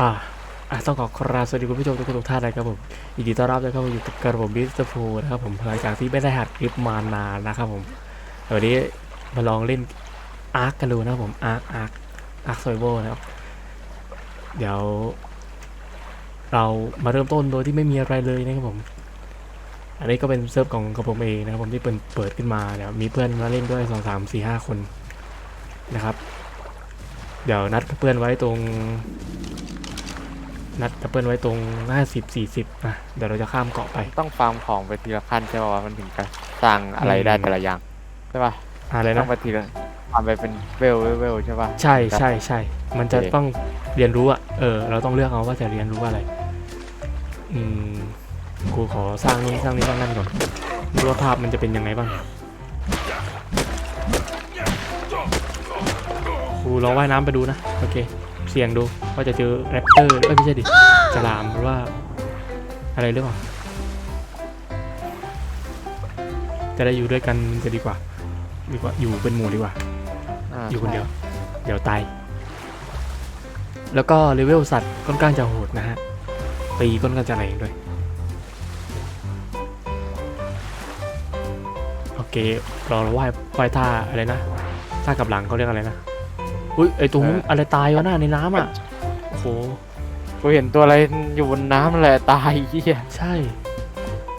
อ่าอะต้องขอคราบสวัสดีคุณผู้ชมทุกคนทุกท่านนะครับผมยินดีต้อนรับนะครับผมอยู่กับกระผมบิสต์พูนะครับผมหลังจากที่ไม่ได้หัดคลิปมานานนะครับผมวันนี้มาลองเล่นอาร์คกันดูนะครับผมอาร์คอาร์คอาร์คโซโบนะครับเดี๋ยว เรามาเริ่มต้นโดยที่ไม่มีอะไรเลยนะครับผม อันนี้ก็เป็นเซิร์ฟของกระผมเองนะครับผมที่เปิดเปิดขึ้นมาเดี๋ยมีเพื่อนมาเล่นด้วยสองสามสี่ห้าคนนะครับ เดี๋ยวนัดเพื่อนไว้ตรง นัดกับเพื่อนไว้ตรงห้าสิบสี่สิบนะเดี๋ยวเราจะข้ามเกาะไป ต้องฟาร์มของไปทีละขั้นใช่ป่าวะมันถึงจะสร้างอะไรได้อืมแต่ละอย่างใช่ป่ะอะไรต้อนะงไปทีละฟาร์มไปเป็นเวลเวลเวลใช่ป่ะ ใช่ใช่ใช่มันจะโอเค ต้องเรียนรู้อะเออ เราต้องเลือกเอาว่าจะเรียนรู้อะไร อืมกูขอสร้างนู่นสร้างนี่สร้างนั่นก่อนดูว่าภาพมันจะเป็นยังไงบ้างกูลองว่ายน้ำไปดูนะ โอเค เสี่ยงดูว่าจะเจอแรปเตอร์เอ้ยไม่ใช่ดิฉลามหรือว่าอะไรหรือเปล่าจะได้อยู่ด้วยกันจะดีกว่า ดีกว่าอยู่เป็นหมู่ดีกว่าาอยู่คนเดียว เดี๋ยวตาย แล้วก็เลเวลสัตว์ค่อนข้างจะโหดนะฮะ ตีค่อนข้างจะแรงด้วย โอเคเราเราว่ายว่ายท่าอะไรนะ ท่ากับหลังเขาเรียกอะไรนะ อุ้ยไอตรงนู้นอะไรตายวะน่ะในน้ำอะโอ้โหกูเห็นตัวอะไรอยู่บนน้ำนั่นแหละตายเหี้ยใช่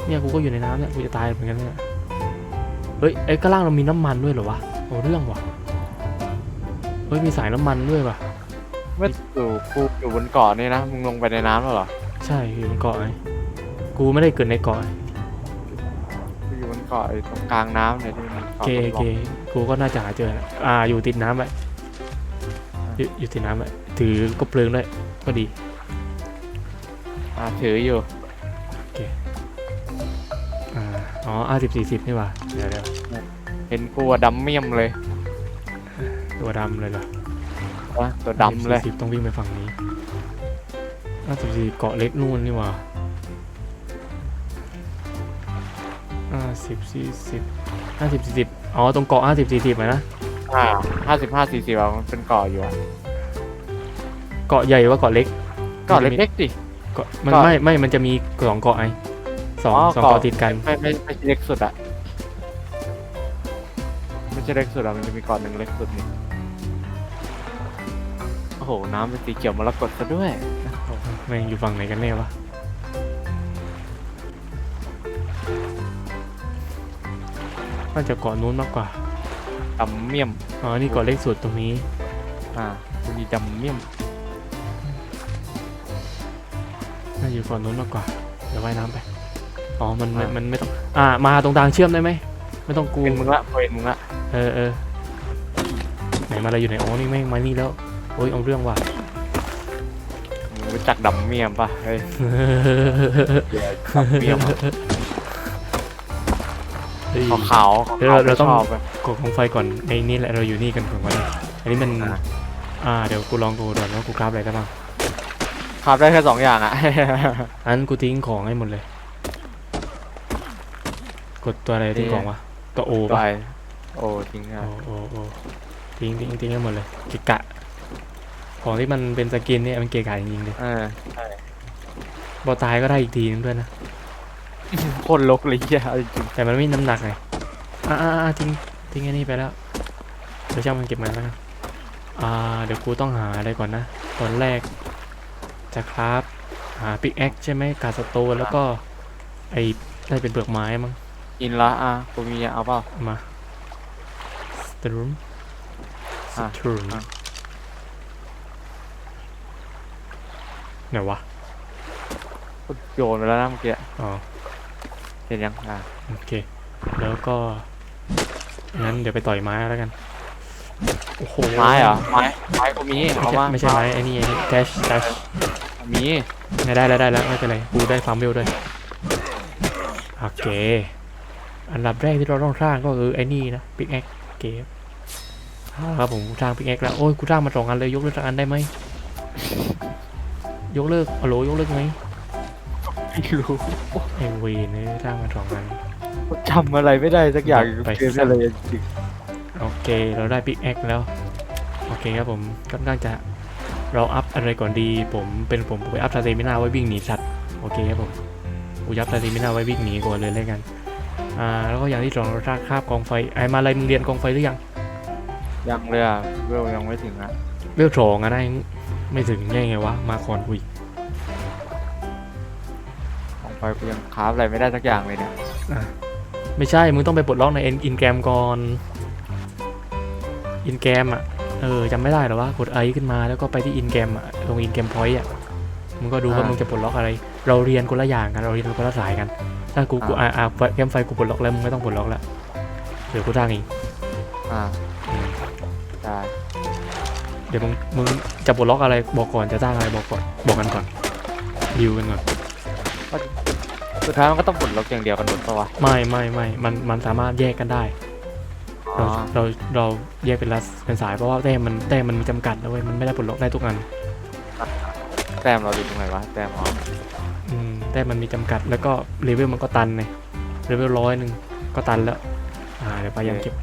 เนี่ยกูก็อยู่ในน้ำเนี่ยกูจะตายเหมือนกันเนี่ยเฮ้ยไอ้กระล่างเรามีน้ำมันด้วยเหรอวะโอ้เรื่องว่ะเฮ้ยมีสายน้ำมันด้วยว่ะเมื่ออยู่กูอยู่บนเกาะนี่นะมึงลงไปในน้ำแล้วเหรอใช่อยู่บนเกาะไงกูไม่ได้เกิดในเกาะกูอยู่บนเกาะไอ้ตรงกลางน้ำเนี่ยที่มันโอเคโอเคกูก็น่าจะหาเจอนะอ่าอยู่ติดน้ำไป อยู่อยู่ติดน้ำไปถือก็เพลิงด้วยก็ดีอ่าถืออยู่อ่าอ๋ออาสิบสี่สิบนี่หว่าเดี๋ยวเดี๋ยวเห็นกูอะดำเมี่ยมเลย ตัวดำเลยเหรอวะตัวดำเลยสิบต้องวิ่งไปฝั่งนี้อาสิบสี่เกาะเล็กนู่นนี่หว่าห้าสิบสี่สิบห้าสิบสี่สิบอ๋อตรงเกาะห้าสิบสี่สิบนะ อ่าห้าสิบห้าสี่สิบอะมันเป็นเกาะอยู่อะเกาะใหญ่หรือว่าเกาะเล็กเกาะเล็กๆดิเกาะมันเกาะ ไม่ไม่มันจะมีสองเกาะไงสองอ๋อสองเกาะเกาะติดกันไม่ไม่ไม่ใช่เล็กสุดอะไม่ใช่เล็กสุดอะมันจะมีเกาะหนึ่งเล็กสุดนี่โอ้โหน้ำเป็นสีเขียวมรกตซะด้วยแม่งอยู่ฝั่งไหนกันแน่วะน่าจะเกาะนู้นมากกว่า ดำเมี่ยม อ๋อ นี่เกาะเล็กสุดตรงนี้ อ่ามันมีดำเมี่ยม น่าอยู่เกาะนู้นมากกว่า เดี๋ยวว่ายน้ำไป อ๋อ มันมันมันไม่ต้อง อ่า มาตรงทางเชื่อมได้ไหม ไม่ต้องกูเป็นมึงละเป็นมึงละเออเออไหนมาอะไรอยู่ไหนอ๋อนี่แม่งมานี่แล้ว โอ้ย เอาเรื่องว่ะ มึงรู้จักดำเมี่ยมปะเฮ้ยดำเมี่ยม เฮ้ย ขาวขาวเดี๋ยวเราเราต้องชอบอะกดของไฟก่อนในนี่แหละเราอยู่นี่กันถูกไหมอันนี้มันอ่าอ่าเดี๋ยวกูลองดูก่อนว่ากูกราฟอะไรได้บ้างครับได้แค่สองอย่างอะอันกูทิ้งของให้หมดเลย กดตัวอะไรทิ้งของวะตัวโอตัวปะไอโอ้ทิ้งโออะโอโอทิ้งทิ้งทิ้งให้หมดเลยกิกะ ของที่มันเป็นสกินเนี่ยมันเกะกะจริงๆเลยเออพอตายก็ได้อีกทีนึงด้วยนะ โคตรลกเลยเหี้ยเอาจริงแต่มันไม่มีน้ำหนักไงอ่าอ่าอ่าทิ้งทิ้งไอ้นี่ไปแล้วเดี๋ยวช่างมันเก็บมาแล้วกันอ่าเดี๋ยวกูต้องหาอะไรก่อนนะตอนแรกจะคราฟหาปิกแอคใช่ไหมกาสโตนแล้วก็ ไอ้ได้เป็นเปลือกไม้มั้งๆอินละอะกูมีเอาเปล่าเอามาสตรูมสอะตรูมอะ ไหนวะ กูโยนไปแล้วนะเมื่อกี้อ๋อ เห็นยังอะโอเค แล้วก็งั้นเดี๋ยวไปต่อยไม้แล้วกัน โอ้โหไม้เหรอ ไม้ ไม้กูมีไม่เอาใช่ว่าไม่ใช่ไม้ไอ้นี่ไอ้นี่แดชแดชมีได้แล้วได้แล้วไม่เป็นไร กูได้ฟาร์มเวลด้วย โอเค อันดับแรกที่เราต้องสร้างก็คือไอ้นี่นะปิกแอคเกมครับผมกูสร้างปิกแอคแล้ว โอ้ย กูสร้างมาสองอันเลยยกเลิกสักอันได้ไหม ยกเลิกฮัลโหลยกเลิกไหม ไม่รู้ไอเวนเนี่ยสร้างมาสองอัน จำอะไรไม่ได้สักอย่างไป เกมอะไรจริงโอเค เราได้ปิกแอคแล้ว โอเคครับผมค่อนข้างจะเราอัพอะไรก่อนดี ผมเป็นผมผมไปอัพสเตมินาไว้วิ่งหนีสัตว์โอเคครับผมกูยับสเตมินาไว้วิ่งหนีก่อนเลยแล้วกันอ่าแล้วก็อย่างที่สองเราคาบกองไฟไอ้มาอะไรมึงเรียนกองไฟหรือยังยังเลยอะเวลยังไม่ถึงอะเวลโถงอะได้ไม่ถึงยังไงวะมาก่อนกูอีก ของไฟกูยังคราฟอะไรไม่ได้สักอย่างเลยเนี่ยไม่ใช่ มึงต้องไปปลดล็อกในอินแกรมก่อน อินแกรมอะ เออจำไม่ได้หรอวะ กดไอขึ้นมาแล้วก็ไปที่อินแกรมอะ ตรงอินแกรมพอยต์อะ มึงก็ดูว่ามึงจะปลดล็อกอะไร เราเรียนคนละอย่างกัน เราเรียนคนละสายกัน ถ้ากูกูอ่าอ่าแกรมไฟกูปลดล็อกแล้วมึงไม่ต้องปลดล็อกแล้วเดี๋ยวกูตั้งเองอ่าอืมได้เดี๋ยวมึงมึงจะปลดล็อกอะไรบอกก่อนจะตั้งอะไรบอกก่อนบอกกันก่อนดิวกันก่อน สุดท้ายมันก็ต้องปลดล็อกอย่างเดียวกันหมดปะวะ ไม่ไม่ไม่มันมันสามารถแยกกันได้ อ๋เราอ เราเราแยกเป็นลัสเป็นสายเพราะว่าแต้มมันแต้มมันมีจำกัดนะเว้ยมันไม่ได้ปลดล็อกได้ทุกอันแต้มเราดูตรงไหนวะ แต้มอ๋ออืมแต้มมันมีจำกัดแล้วก็เลเวลมันก็ตันไงเลเวลร้อยหนึ่งก็ตันแล้วอ่าเดี๋ยวไปยังเก็บ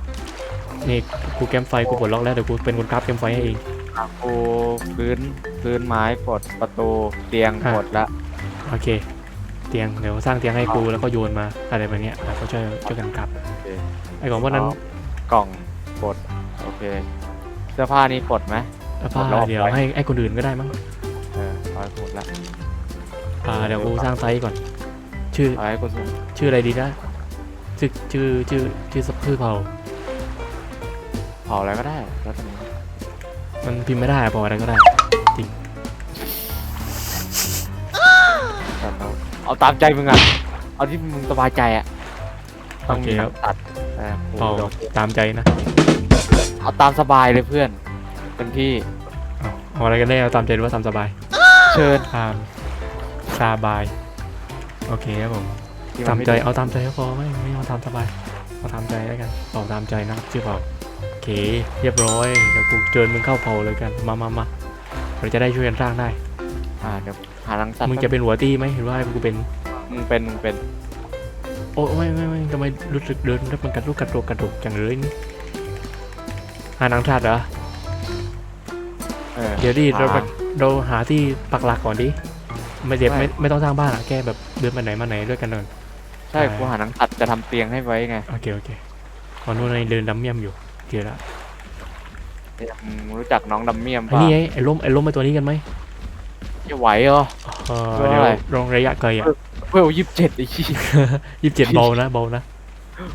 นี่กูแกมไฟกูปลดล็อกแล้วเดี๋ยวกูเป็นคนกราฟแกมไฟให้เอง อะกูพื้นพื้นไม้ปลดประตูเตียงอะ ปลดละโอเค เตียงเดี๋ยวสร้างเตียงให้กูแล้วก็โยนมาอะไรแบบเนี้ยแล้วก็ช่วยช่วยกันกราฟโอเคไอ้ของพวกนั้นอ๋อกล่องปลดโอเค เสื้อผ้านี้ปลดไหมแล้วผ้าปลดล็อกเดี๋ยวไว้ให้ไอ้คนอื่นก็ได้มั้งเออเอาให้ปลดละอ่าเดี๋ยวกูสร้างไซส์ก่อน ชื่อเอาให้กูซื้อชื่ออะไรดีนะชื่อชื่อชื่อชื่อสับชื่อเผ่าเผาอะไรก็ได้แล้วแต่มึงมันพิมพ์ไม่ได้อะบอกอะไรก็ได้ เราเอาตามใจมึงอะ เอาที่มึงสบายใจอะต้โอองเคมีครับตัดแต่กูเผ่าเดี๋ยวตามใจนะเอาตามสบายเลยเพื่อนเป็นที่เอาเอาอะไรกันแน่เอาตามใจหรือว่าตามสบายเชิญตามสบาย โอเคครับผม ที่ตามนไใจเอาตามใจก็พอไม่ไม่เอาตามสบายเอาตามใจแล้วกันเป่าตามใจนะชื่อเป่าโอเคเรียบร้อยเดี๋ยวกูเชิญมึงเข้าเป่าเลยกันมามามาเราจะได้ช่วยกันสร้างได้อ่าเดี๋ยว หารังสัตว์มึงจะเป็นหัวตี้ไหมหรือว่าให้กูเป็น มึงเป็นมึงเป็นโอ้ไม่ไม่ไม่ทำไมรู้สึกเดินแล้วมันกระดุกกระดุกกระดุกอย่างเลยนี่หาหนังชาติเหรอเออเดี๋ยวดิเราอ่าแบบเราหาที่ปักหลักก่อนดิไม่เดี๋ยวไม่ไม่ไม่ต้องสร้างบ้านอะแค่แบบเดินไปไหนมาไหนด้วยกันก่อนใช่กูหาหนังสัตว์จะทำเตียงให้ไว้ไงโอเคโอเคตอนนู้นไอ้เดินดำเมี่ยมอยู่เดี๋ยวละมึงรู้จักน้องดำเมียมไอ้ป่ะนี่ไงไอ้ล้มไอ้ล้มไอ้ตัวนี้กันไหม จะไหวเหรอ เออเพื่อเดี๋ยวอะไร ลงระยะไกลอะเวลยี่สิบเจ็ดไอ้ชี้ยี่สิบเจ็ดเบานะเบานะ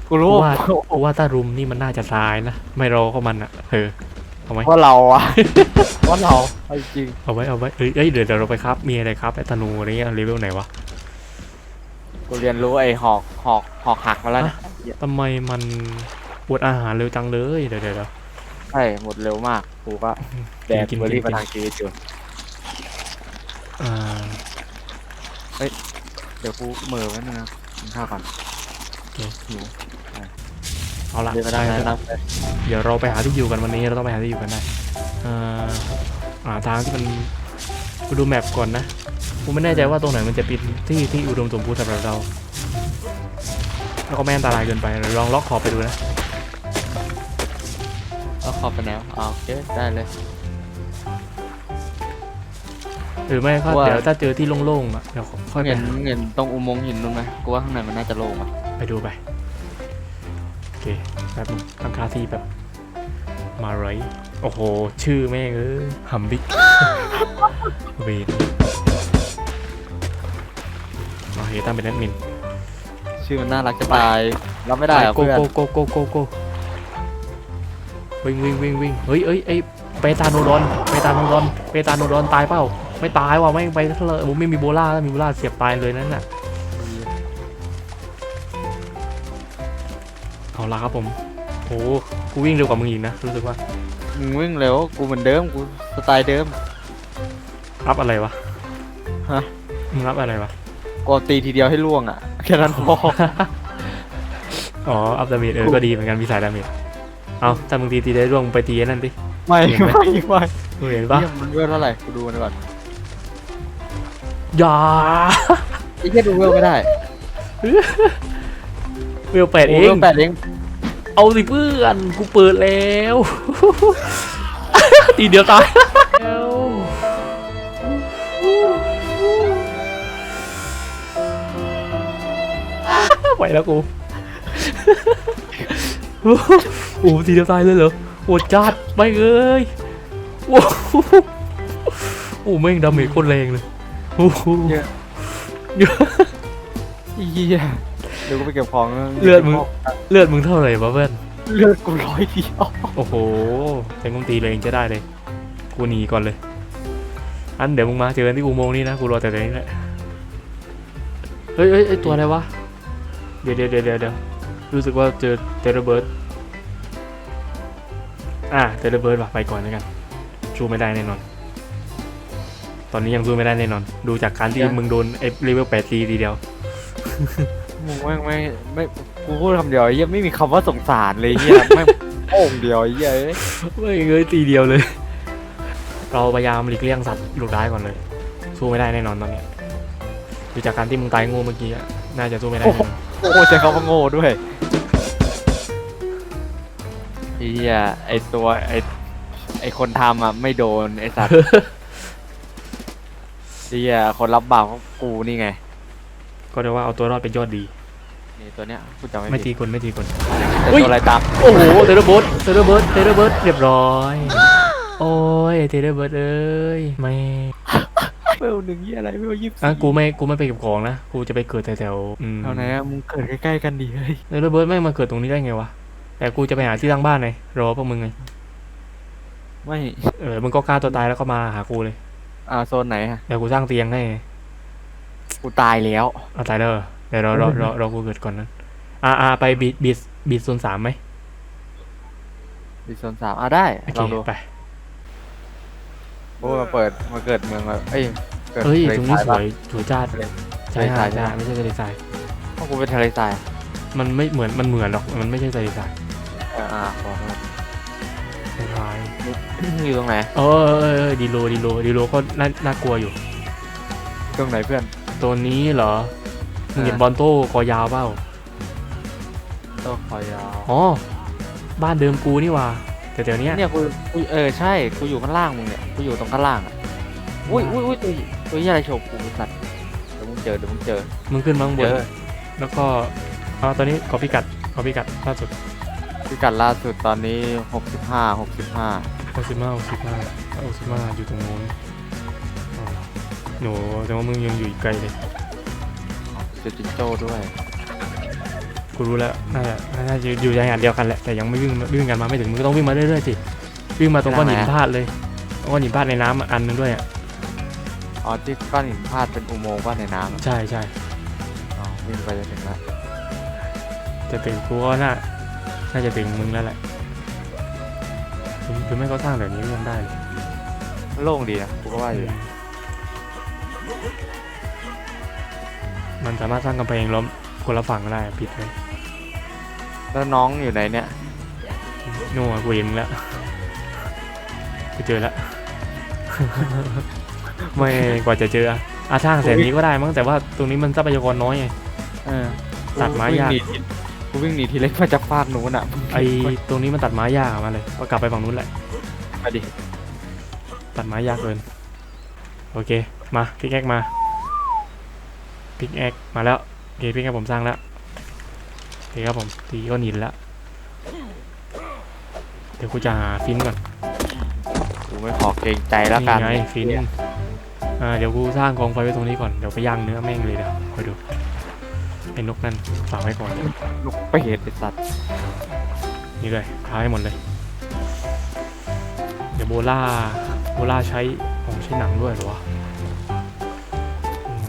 กูรู้กูว่าว่ากูว่าถ้ารุมนี่มันน่าจะตายนะ ไม่รอก็มันอะเออเอาไหมว่าเราอะว่าเราเอาจริงเอาไว้เอาไว้เอ้ยเอ้ยเดี๋ยวเดี๋ยวเราไปครับ มีอะไรครับไอ้ธนูอะไรเงี้ยเลเวลไหนวะกูเรียนรู้ไอ้หอกหอกหอกหักมาแล้วเนี่ยทำไมมันปวดอาหารเร็วจังเลยเดี๋ยวเดี๋ยวเดี๋ยว ใช่หมดเร็วมากกูก็แดกกินเบอร์รี่กินมาทางชีวิตอยู่ อ่าเดี๋ยวกูเหมือไว้นึงนะกินข้าวก่อนเอาละเดี๋ยวก็ได้ไปนะเดี๋ยวเราไปหาที่อยู่กันวันนี้เราต้องไปหาที่อยู่กันได้อ่าหาทางที่มันกูดูแมปก่อนนะกูไม่แน่ใจว่าตรงไหนมันจะเป็นที่ที่อุดมสมบูรณ์สำหรับเรา แล้วก็ไม่อันตรายเกินไปลองล็อกขอบไปดูนะแล้วขอบไปแนวเอาโอเคได้เลย หรือไม่ก็ว่า เดี๋ยวถ้าเจอที่โล่งๆอะเดี๋ยวค่อยไปเห็นเห็นตรงอุโมงค์หินนู้นไหมกูว่าข้างในมันน่าจะโล่งอะไปดูไปโอเคแป๊บนึงตั้งค่าที่แบบมาไรโอ้โห ชื่อแม่งเอ้ยฮัมบิกเวนโอเคตั้งเป็นแอดมิน ชื่อมันน่ารักจะตายรับไม่ได้อะโกเพื่อนโกโกโกโกโกวิ่งวิ่งวิ่งวิ่งเฮ้ยเอ้ยไอ้เปตาโนดอนเปตาโนดอนเปตาโนดอนตายเปล่า ไม่ตายว่ะไม่งไปทะเลผมไม่มีโบล่าถ้ามีโบล่าเสียบตายเลยนั่นน่ะเอาละครับผมโอ้กูวิ่งเร็วกว่ามึงอีกนะรู้สึกว่ามึงวิ่งเร็วกูเหมือนเดิมกูสไตล์เดิมรับอะไรวะฮะมึงรับอะไรวะกูเอาตีทีเดียวให้ล่วงอะแค่นั้นพออ๋ออัพดาเมจเออก็ดีเหมือนกันมีสายดาเมจเอาถ้ามึงตีตีได้ร่วงมึงไปตีไอ้นั่นดิไม่เห็นไหมไม่ไม่มึงเห็นปะเหี้ยมันเวลเท่าไหร่กูดูมันก่อน อย่าไอ้เหี้ยดูเวลไม่ได้เวลแปดเอดูวงลแปดเองเอาสิเพื่อนกูเปิดแล้ว ตีเดียวตายแล้วไหวแล้วกูโอ้โหตีเดียวตายเลยเหรอโหดจัดไปเลยอ้โหโอ้โหแม่งดาเมจโคตรแรงเลย โอ้โหเยอะเฮียเดี๋ยวกูไปเก็บของเลือดมึง เลือดมึงเท่าไหร่วะเพื่อน เลือดกูร้อยเดียวโอ้โหแทงกุมตีเลยเองจะได้เลย กูหนีก่อนเลย อันเดี๋ยวมึงมาเจอกันที่อุโมงค์นี่นะ กูรอแต่ตรงนี้แหละ เฮ้ยเฮ้ยเฮ้ยตัวอะไรวะ เดี๋ยวเดี๋ยวเดี๋ยวเดี๋ยวเดี๋ยวรู้สึกว่าเจอเทเลเบิร์ดอะเทเลเบิร์ดว่ะไปก่อนแล้วกัน ชูไม่ได้แน่นอน ตอนนี้ยังสู้ไม่ได้แน่นอน ดูจากการที่มึงโดนไอ้เลเวลแปดตีทีเดียว มึงไม่ไม่ไม่กูพูดคำเดียวไอ้เหี้ยไม่มีคำว่าสงสารเลยเฮียไม่โอ่งเดียวไอ้เหี้ยเอ้ยไม่เงยตีเดียวเลย เราพยายามหลีกเลี่ยงสัตว์ดุร้ายก่อนเลย สู้ไม่ได้แน่นอนตอนเนี้ยดูจากการที่มึงตายงูเมื่อกี้อะน่าจะสู้ไม่ได้แน่นอนโอ้โหใช้คำว่าโง่ด้วยไอ้เฮียไอตัวไอไอคนทำอะไม่โดนไอสัตว์ ไอ้เฮียคนรับบาปของกูนี่ไง ก็เรียกว่าเอาตัวรอดเป็นยอดดี นี่ตัวเนี้ยกูจำไม่ไม่ตีผิดคนไม่ตีคน แต่อุ๊ย ตัวอะไรตามโอ้โหเทเลเบิร์ดเทเลเบิร์ดเทเลเบิร์ดเรียบร้อย โอ้ยเทเลเบิร์ดเอ้ยไม่เวลหนึ่งเฮียอะไรเวลยี่สิบอะกูไม่กูไม่ไปเก็บของนะกูจะไปเกิดแถวๆอืมเอาไหนอะมึงเกิดใกล้ๆกันดีเฮ้ยเทเลเบิร์ดไม่งมาเกิดตรงนี้ได้ไงวะแต่กูจะไปหาที่ตั้งบ้านไงรอพวกมึงไงไม่เออมึงก็ฆ่าตัวตายแล้วก็มาหากูเลย อ่าโซนไหนฮะเดี๋ยวกูสร้างเตียงให้กูตายแล้วเอาตายแล้วเหรอเดี๋ยวรอรอรอรอกูเกิดก่อนนั้นอ่าอ่าไปบีดบีดบีดโซนสามไหมดิโซนสามอะได้โอเคลองดูไป โอ้มาเปิดมาเกิดเมืองมาเอ้ยเกิดเอ้ยทะเลตรงนี้ทสปะวยสวยจ้าดทะเลใช่ทะเลทรายใช่ใช่ไหมไม่ใช่ทะเลทรายเพราะกูเป็นทะเลทรายมันไม่เหมือนมันเหมือนหรอกมันไม่ใช่ทะเลทรายเอออ่าขอโทษทะเลทราย อยู่ตรงไหน เออเออเออดีโลดีโลดีโลก็น่าน่ากลัวอยู่ ตรงไหนเพื่อน ตัวนี้เหรอมึงเห็นอ่าบอลโต้คอยาวเปล่าโต้คอยาว อ๋อ บ้านเดิมกูนี่หว่าแต่เดี๋ยวเนี้ยเนี่ยกูกูเออใช่กูอยู่ข้างล่างมึงเนี่ยกูอยู่ตรงข้างล่างอะอุ้ยอุ้ยอุ้ยตัวตัวยี่อะไรโฉบกูไอ้สัตว์เดี๋ยวมึงเจอเดี๋ยวมึงเจอมึงขึ้นมาข้างบเจนอแล้วก็เอาตอนนี้ขอพิกัดขอพิกัดล่าสุด พิกัดล่าสุดตอนนี้หกสิบห้าหกสิบห้าโอซิมาโอซิมาโอซิมาอยู่ตรงโน้นอ๋อหนูแต่ว่ามึงยังอยู่อีกไกลเลย เจอจิงโจ้ด้วย กูรู้แล้วน่าจะน่าจะอยู่ในงานเดียวกันแหละแต่ยังไม่วิ่งวิ่งกันมาไม่ถึงมึงก็ต้องวิ่งมาเรื่อยๆสิวิ่งมาตรงก้อนหินพาดเลยตรงก้อนหินพาดในน้ำอันนึงด้วยอะอ๋อที่ก้อนหินพาดเป็นอุโมงค์ว่าในน้ำอะใช่ใช่อ๋อวิ่งไปจะถึงแล้วจะถึงกูก็น่า น่าจะถึงมึงแล้วแหละหรือหรือไม่ก็สร้างแบบนี้ก็ยังได้เลยโล่งดีนะกูก็ว่าอยู่มันสามารถสร้างกำแพงล้อมคนละฝั่งก็ได้อะปิดเลยแล้วน้องอยู่ไหนเนี่ยโน่นกูเห็นมึงแล้วกูเจอแล้วไม่กว่าจะเจออะอาช่างแสนนี้ก็ได้มั้งแต่ว่าตรงนี้มันทรัพยากรน้อยไงเออตัดไม้ยาก กูวิ่งหนีทีเล็กมาจากฟากนู้นอะไอตรงนี้มันตัดไม้ยากมาเลยก็กลับไปฝั่งนู้นแหละ มาดิตัดไม้ยากเกินโอเค มาพิกแอคมาพิกแอคมาแล้วโอเคพิกแอคผมสร้างแล้วโอเคครับผมตีก้อนหินแล้วเดี๋ยวกูจะหาฟินก่อนกูไม่ขอเกรงใจแล้วกันนี่ไงฟินอ่าเดี๋ยวกูสร้างกองไฟไว้ตรงนี้ก่อนเดี๋ยวไปย่างเนื้อแม่งเลยเดี๋ยวคอยดู ไอ้นกนั่นฝากไว้ก่อนลูกเป็ดไอสัตว์นี่เลยท้ายหมดเลย เดี๋ยวโบล่าโบล่าใช้ของใช้หนังด้วยเหรอวะอืม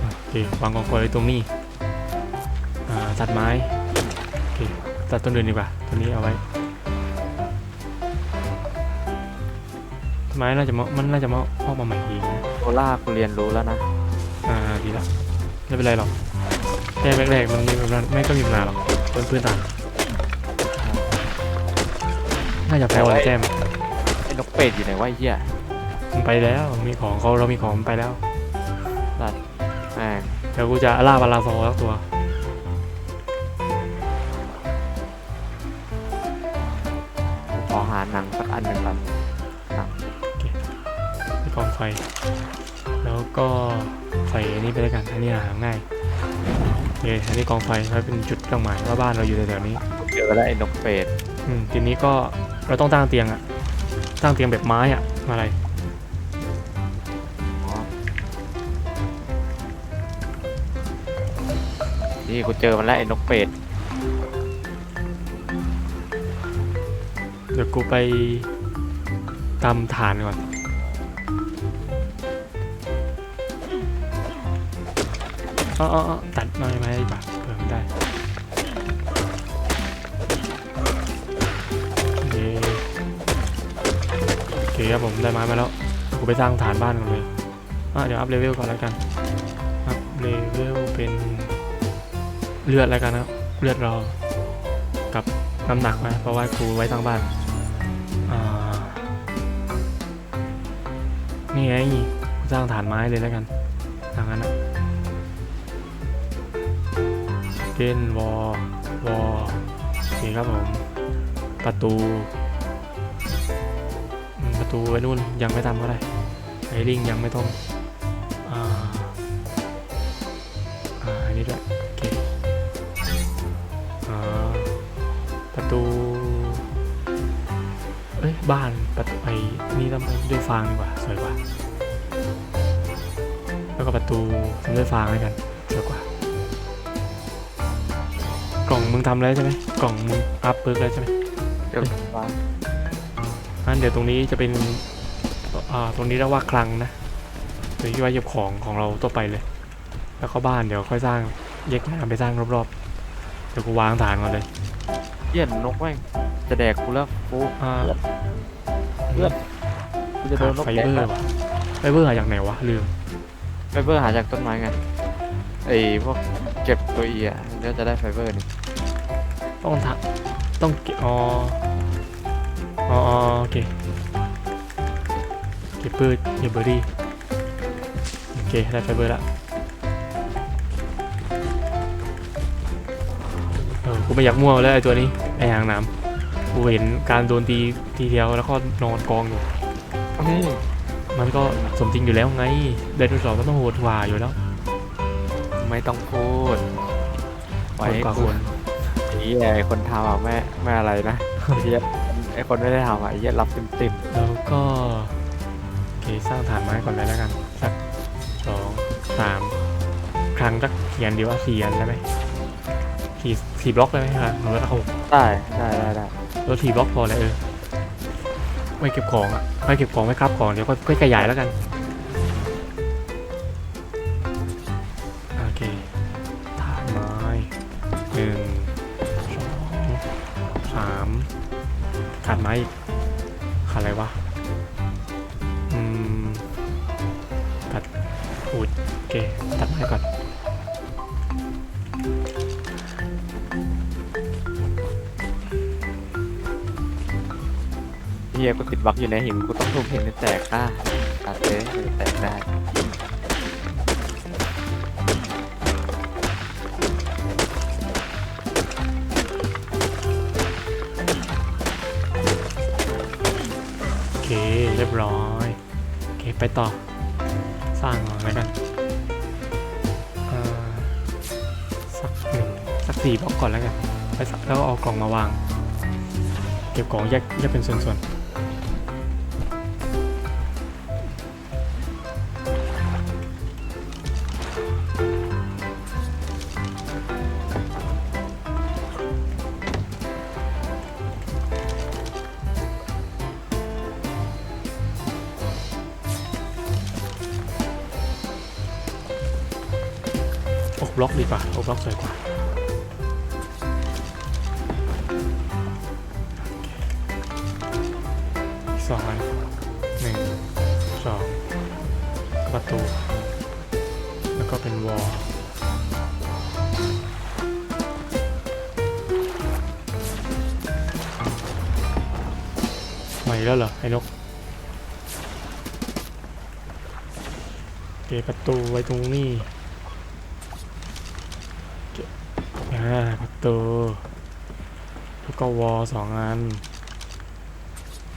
โอเควางกองไฟไว้ตรงนี้อ่าตัดไม้โอเคตัดต้นเดือนดีกว่าต้นนี้เอาไว้ต้นไม้น่าจะมามันน่าจะมาออกมาใหม่อีกนะ โซล่ากูเรียนรู้แล้วนะอ่าดีละ ไม่เป็นไรหรอกแค่แรกๆมันมีแบบนั้นไม่ก็มีปัญหาหรอกเพื่อนเพื่อนต่างน่าจะแพ้วันแต้มไอ้นกเป็ดอยู่ไหนวะไอ้เหี้ยมันไปแล้วมีของเขาเรามีของมันไปแล้วแม่งเดี๋ยวกูจะล่าบาลาซอสักตัวขอหาหนังสักอันหนึ่งก่อนที่กองไฟ แล้วก็ใส่อั นนี้ไปแล้วกัน อันนี้หาง่ายโอเคอันนี้กองไฟไว้เป็นจุดเครื่องหมายว่าบ้านเราอยู่แถวๆนี้เจอแล้วไอ้นกเป็ดอืมทีนี้ก็เราต้องตั้งเตียงอะตั้งเตียงแบบไม้อะอะไรอ๋อนี่กูเจอมันแล้วไอ้นกเป็ดเดี๋ยวกูไปตำฐานก่อน อ๋ออ๋ออ๋อตัดไม้ไม้ดีกว่าเผื่อไม่ได้โอเคโอเคครับผมได้ไม้มาแล้วกูไปสร้างฐานบ้านก่อนเลยอะเดี๋ยวอัพเลเวลก่อนแล้วกันอัพเลเวลเป็นเลือดแล้วกันนะครับเลือดรากับน้ำหนักนะเพราะว่ากูไว้ตั้างบ้านอ่านี่ไงสร้างฐานไม้เลยแล้วกันทางนั้นนะ เกนวอวอโอเคครับผมประตู ประตูไว้นู่นยังไม่ทำก็ได้ไอริงยังไม่ต้องอ่าอ่าอันนี้ด้วยโอเคอ่าประตูเอ้ยบ้านประตูไอ้นี่ต้องเป็นด้วยฟางดีกว่าสวยกว่า แล้วก็ประตูทำด้วยฟางแล้วกัน มึงทำแล้วใช่ไหมกล่องมึงอัพเปิร์กแล้วใช่ไหมเดี๋ยววางงั้นเดี๋ยวตรงนี้จะเป็นอ่าตรงนี้เรียกว่าคลังนะหรือที่ไว้เก็บของของเราตัวไปเลย แล้วก็บ้านเดี๋ยวค่อยสร้างแยกน้ำไปสร้างรอบๆเดี๋ยวกูวางฐานก่อนเลยเหี้ยนกแม่งจะแดกกูแล้วกูอ่าเลือดกูจะโดขาดนนกไฟแดกเบอร์แล้วว่ะไฟเบอร์หาจากไหนวะลืมไฟเบอร์หาจากต้นไม้ไงไอ้พวกเก็บตัวอีอะเดี๋ยวจะได้ไฟเบอร์นี่ ต้องทำต้องเก็บอ๋ออ๋ออ๋อโอเคเก็บเบอร์เก็บเบอร์ดี้โอเคได้ไฟเบอร์ละเออกูไม่อยากมั่วแล้วไอ้ตัวนี้ไอ้หางน้ำกูเห็นการโดนตีทีเดียวแล้วก็นอนกองอยู่อืมมันก็สมจริงอยู่แล้วไงไดโนเสาร์มันต้องโหดกว่าอยู่แล้ว ไม่ต้องพูดโหไว้ดกว่ากูคนไอ้ เหี้ยไอ้คนทำอะแม่แม่อะไรนะไอ้เหี้ยไอ้คนไม่ได้ทำอะไอ้เหี้ยรับเต็มเต็มแล้วก็โอเคสร้างฐานไม้ก่อนเลยแล้วกันสักสองสามครั้งสักเขียนดีว่าสี่อันได้ไหมสี่สี่บล็อกได้ไหมครับหรือว่าเอาๆได้ได้ได้ได้รถสี่บล็อกพอเลยเออไว้เก็บของอะไว้เก็บของไว้ครับของเดี๋ยวก็ค่อยขยายแล้วกัน ขาดไม้อีกขาดอะไรวะ อืมตัดอุดโอเค ตัดไม้ก่อนเหี้ยกูติดบั๊กอยู่ในหินกูต้องทุบหินให้แตกอะตัดเลยแตกได้ ร้อย โอเค ไปต่อ สร้างก่อนแล้วกันสักหนึ่งสักสี่บล็อกก่อนแล้วกัน ไปสักแล้วก็เอากล่องมาวาง เก็บของแยกแยกเป็นส่วนๆ ล็อกดีกว่า โอบล็อกสวยกว่า สองันหนึ่งสองประตู แล้วก็เป็นวอลใหม่แล้วเหรอ ไอ้นกเกประตูไว้ตรงนี้เก็บอ่าประตู แล้วก็วอลสองอัน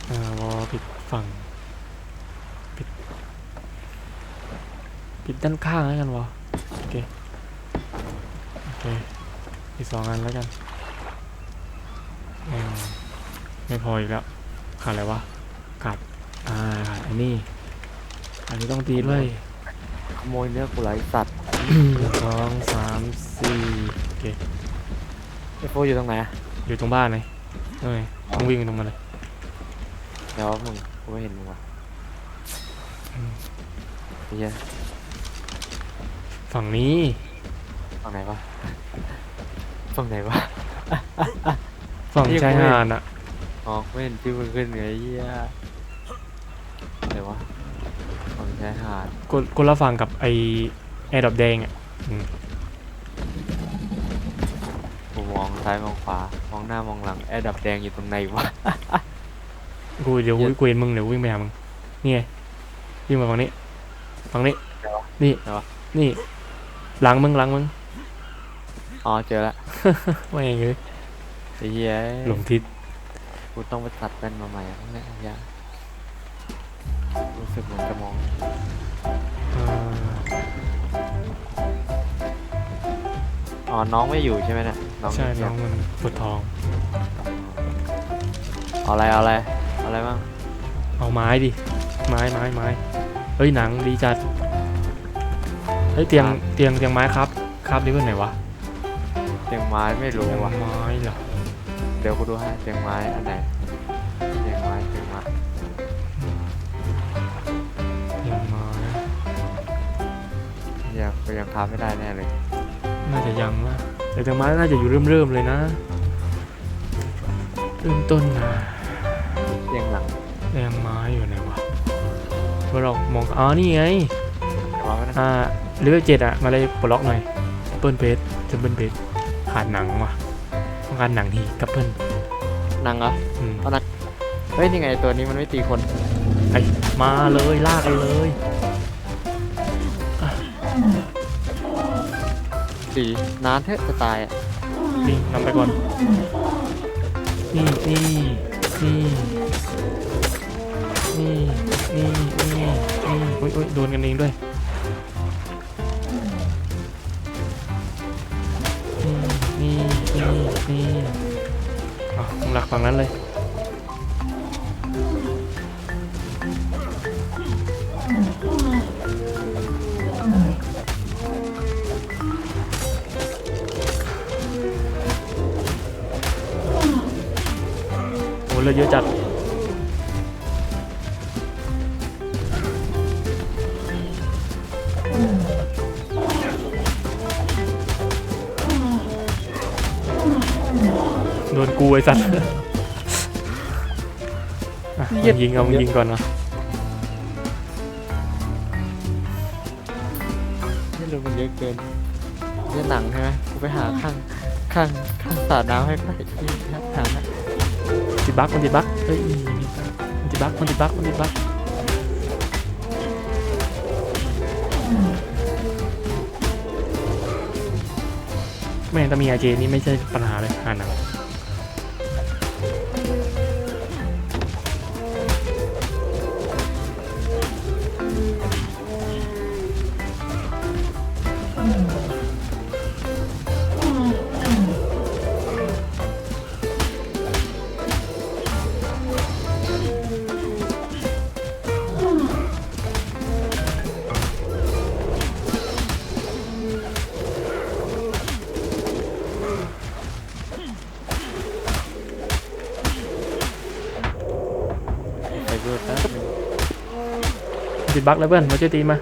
อ่าวอลปิดฝั่งปิดปิดด้านข้างแล้วกันวะโอเคโอเคอีกสองอันแล้วกันอืมไม่พออีกแล้วขาดอะไรวะขาดอ่าขาดอันนี้อันนี้ต้องตีด้วยขโมยเนื้อกูเหรอไอสัตว์สองสามสี่โอเค ไอโฟอยู่ตรงไหนอะอยู่ตรงบ้านเลยเอ้ยต้องวิ่งไปตรงมาเลยเดี๋ยวมึงกูไม่เห็นมึงว่ะอืมไอ้เหี้ยฝั่งนี้ฝั่งไหนวะฝั่งไหนวะ ฝั่งนี่ชายกูเห็นหาดอะอ๋อไม่เห็นที่มึงขึ้นไงไอ้เหี้ยไหนวะฝั่งชายหาด กูกูละฝั่งกับไอแอร์ดรอปแดงอะอืม ซ้ายมองขวามองหน้ามองหลังแอร์ดับแดงอยู่ตรงไหนวะ กูเดี๋ยวเหี้ยกูเห็นมึงเดี๋ยววิ่งไปหามึงนี่ไงวิ่งมาฝั่งนี้ฝั่งนี้ไหนวะนี่ไหนวะ นี่หลังมึงหลังมึง อ๋อเจอละว่าอย่างงี้ไอ้เหี้ยหลงทิศกูต้องไปตัดแว่นมาใหม่แล้วเนี่ยไอ้เหี้ยรู้สึกเหมือนจะมอง อ๋อ น้องไม่อยู่ใช่ไหมเนี่ยน้องใช่เงีน้ยอบงมันปวดท้อง เอาอะไรเอาอะไรเอาอะไรบ้างเอาไม้ดิ ไม้ไม้ไม้เฮ้ยหนังดีจัด เฮ้ยเตียงเตียงเตียงไม้ครับ ครับนี่เป็นไหนวะเตียงไม้ไม่รู้เตียงว่ะ ไม้เหรอเดี๋ยวกูดูให้เตียงไม้อันไหนเตียงไม้เตียงไม้เตียงไม้เหี้ยกูยังทำไม่ได้แน่เลย น่าจะยังนะแต่เตียงไม้น่าจะอยู่เริ่มเริ่มๆเลยนะ เริ่มต้นนะเตียงหลังเตียงไม้อยู่ไหนวะเมื่อเรามองอ๋อนี่ไงแต่ว่าไม่ได้อ่าเลเวลเจ็ดอะมาเลยปลดล็อกหน่อยเปิ้ลเพชรจนเปิ้ลเพชรขาดหนังว่ะต้องการหนังทีกับเปิ้ลนั่งเหรออืมเฮ้ยนี่ไงตัวนี้มันไม่ตีคนไอมาเลยลากไปเลย ตีนานเถอะจะตายอะนี่นำไปก่อน นี่นี่นี่นี่นี่นี่นี่อุ้ยอุ้ยโดนกันเองด้วยนี่นี่นี่นี่อะมึงหลักฝั่งนั้นเลย ลือดเยอะจัดโดนกูไอ้สัตว์อะมึงยิงเอามึงยิงก่อนนะไม่รู้มันเยอะเกินเนี่ยหนังใช่ไหมกูไปหาข้างข้างข้างสระน้ำให้ไปที่หา ติดบั๊กมันติดบั๊กเฮ้ยมันติดบั๊กมันติดบั๊กมันติดบั๊กแม่งถ้ามีอาเจนี่ไม่ใช่ปัญหาเลยหาหนัง บั๊กแล้วเพื่อนมาช่วยตีมา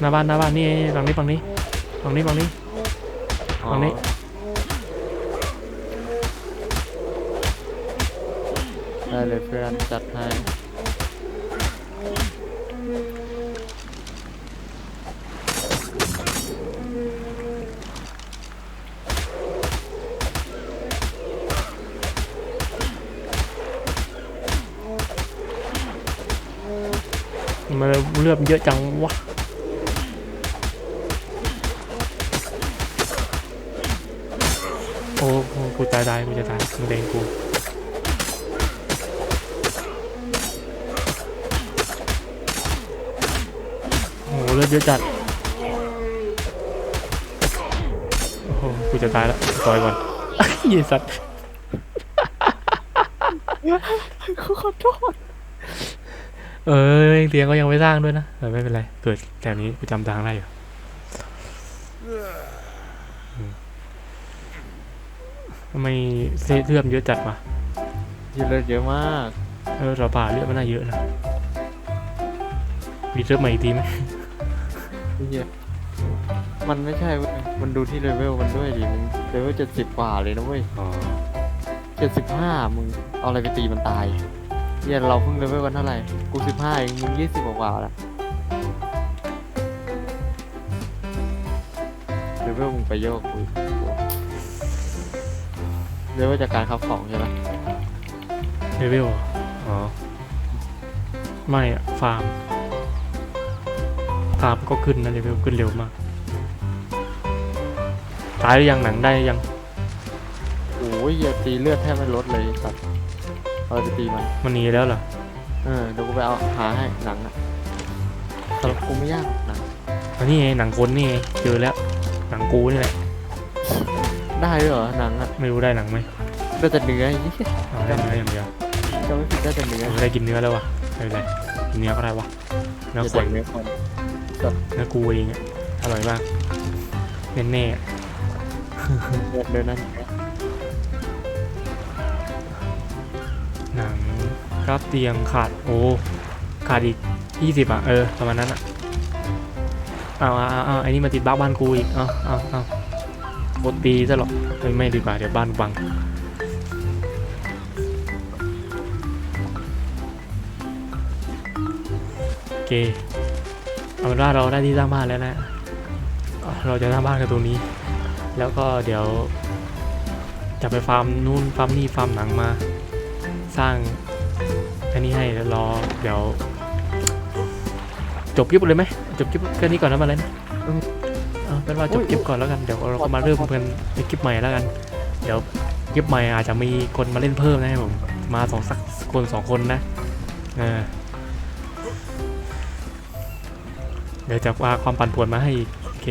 หน้าบ้านหน้าบ้านนี่ฝั่งนี้ฝั่งนี้ฝั่งนี้ฝั่งนี้อ๋อตรงนี้ได้เลยเพื่อนจัดให้ ลือดเยอะจังวะโอ้กูตายตายกูจะตายมึงเดงกูถเลือดเยอะจัดโอ้กูจะตายแล้วต่อยก่อนเหี้ยสัตว์ขอโทษ เอ้ยเตียงก็ยังไม่สร้างด้วยนะแต่ไม่เป็นไร เกิดแถวนี้กูจำทางได้อยู่อืมทำไมเลือดมันเยอะจัดวะเยอะเลยเยอะมากเออเราป่าเลือดมันน่าเยอะนะรีเทิร์ฟมาอีกทีไหมไอ้เหี้ยมันไม่ใช่เว้ยมันดูที่เลเวลมันด้วยดิมึงเลเวลเจ็ดสิบกว่าเลยนะเว้ยอ๋อเจ็ดสิบห้ามึงเอาอะไรไปตีมันตาย เนี่ยเราเพิ่งเลเวลกันเท่าไหร่ กูสิบห้าเองมึงยี่สิบกว่าๆแล้วเลเวลมึงไปโยกกูเลเวลจากการขับของใช่ไหมเลเวลอ๋อ ไม่อะฟาร์ม ฟาร์มก็ขึ้นนะเลเวลขึ้นเร็วมาก ตายหรือยังหนังได้ยัง โอ้ยอย่าตีเลือดแทบไม่ลดเลยไอ้สัตว์ เอาอะไรไปตีมันมันหนีแล้วเหรอเออเดี๋ยวกูไปเอาหาให้หนังอะสำหรับกูไม่ยากหนังอันนี้ไงหนังคนนี่ไงเจอแล้ว หนังกูนี่แหละได้ด้วยเหรอหนังอะไม่รู้ได้หนังไหมได้แต่เนื้อไอ้เหี้ยเอาได้เนื้ออย่างเดียวจะไม่ผิดได้แต่เนื้อเออได้กินเนื้อแล้ววะไม่เป็นไรกินเนื้อก็ได้วะเนื้ออย่าคแต่นเนื้อคนเนื้อกูเองอะอร่อยมากแน่ๆเนื้อเนื้อนั่ ครับเตียงขาดโอ้ขาดอีกยี่สิบอะ เออ ประมาณนั้นอะเอาเอาเอาเอาไอ้นี่มาติดบ้านบ้านกูอีก เอาเอาเอาโคตรตีซะหรอกเฮ้ยไม่ดีกว่า เดี๋ยวบ้านบังโอเคเอาเป็นว่าเราได้ที่สร้างบ้านแล้วนะอะเราจะสร้างบ้านกันตรงนี้ แล้วก็เดี๋ยวจะไปฟาร์มนู่นฟาร์มนี่ฟาร์มหนังมา สร้าง อันนี้ให้แล้วรอเดี๋ยว จบคลิปเลยไหมจบคลิปแค่นี้ก่อนแล้วมาเลยนะเอาเป็นว่าจบคลิปก่อนแล้วกันเดี๋ยวเราก็มาเริ่มกันในคลิปใหม่แล้วกัน เดี๋ยวคลิปใหม่อาจจะมีคนมาเล่นเพิ่มนะครับผมมาสองสักคนสองคนนะเออเดี๋ยวจะว่าความปั่นป่วนมาให้โอเค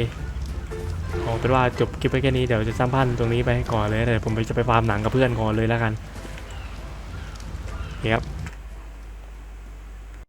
เอาเป็นว่าจบคลิปไปแค่นี้เดี๋ยวจะสร้างบ้านตรงนี้ไปก่อนเลยเดี๋ยวผมไปจะไปฟาร์มหนังกับเพื่อนก่อนเลยแล้วกันคครับ